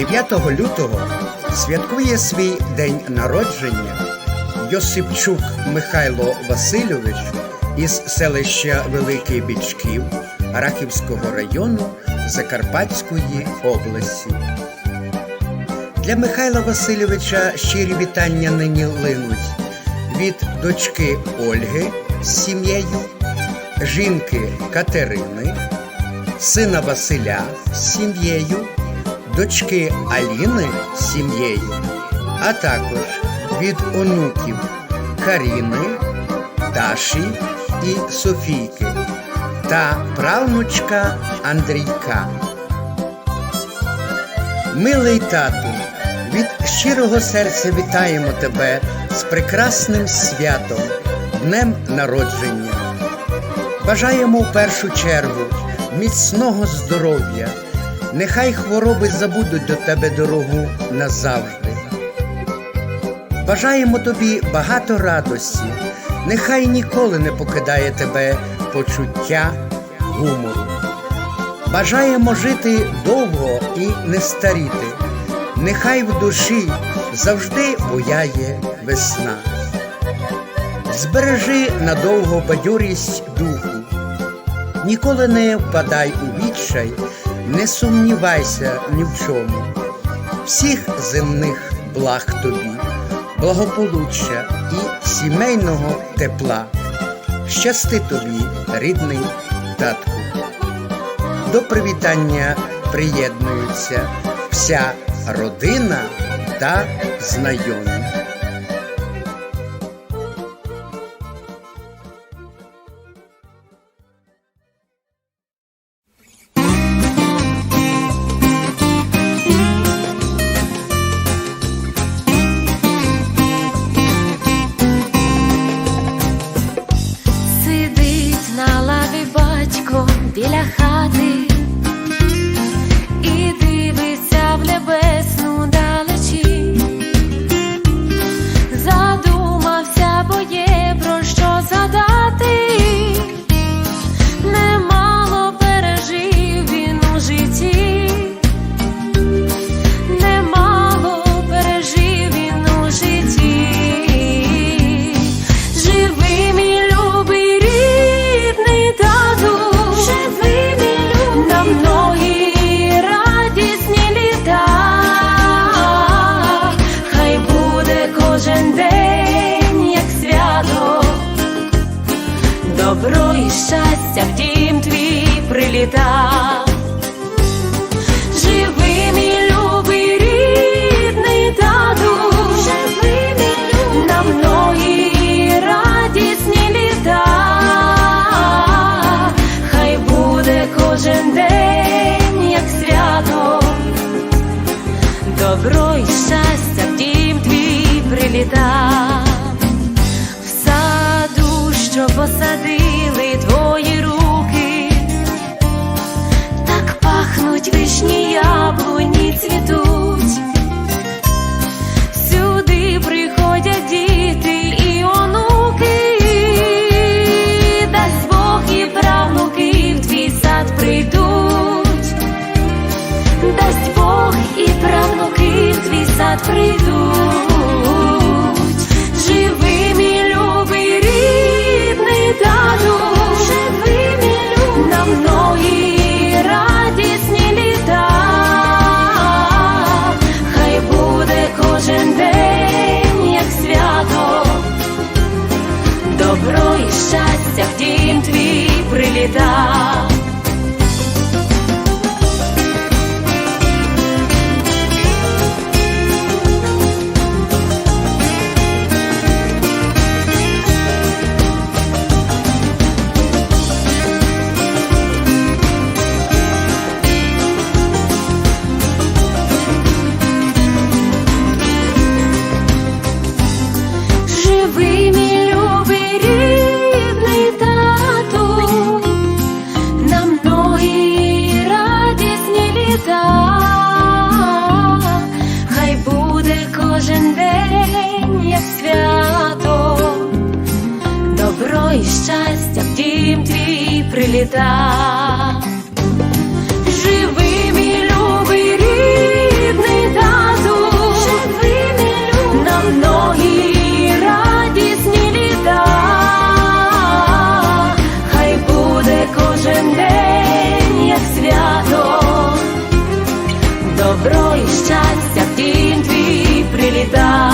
9 лютого святкує свій день народження Йосипчук Михайло Васильович із селища Великий Бічків Рахівського району Закарпатської області. Для Михайла Васильовича щирі вітання нині линуть від дочки Ольги з сім'єю, жінки Катерини, сина Василя з сім'єю, дочки Аліни з сім'єю, а також від онуків Каріни, Даші і Софійки та правнучка Андрійка. Милий тату, від щирого серця вітаємо тебе з прекрасним святом, днем народження. Бажаємо в першу чергу міцного здоров'я. Нехай хвороби забудуть до тебе дорогу назавжди. Бажаємо тобі багато радості, нехай ніколи не покидає тебе почуття гумору. Бажаємо жити довго і не старіти, нехай в душі завжди буяє весна. Збережи надовго бадьорість духу, ніколи не впадай у відчай, не сумнівайся ні в чому. Всіх земних благ тобі, благополуччя і сімейного тепла. Щасти тобі, рідний татку. До привітання приєднуються вся родина та знайомі. Bella. І щастя в дім твій приліта. прилітав. Живи, любий рідний тату, живи, мій на многі радісні літа, хай буде кожен день, як свято, добро і щастя в дім твій прилітав.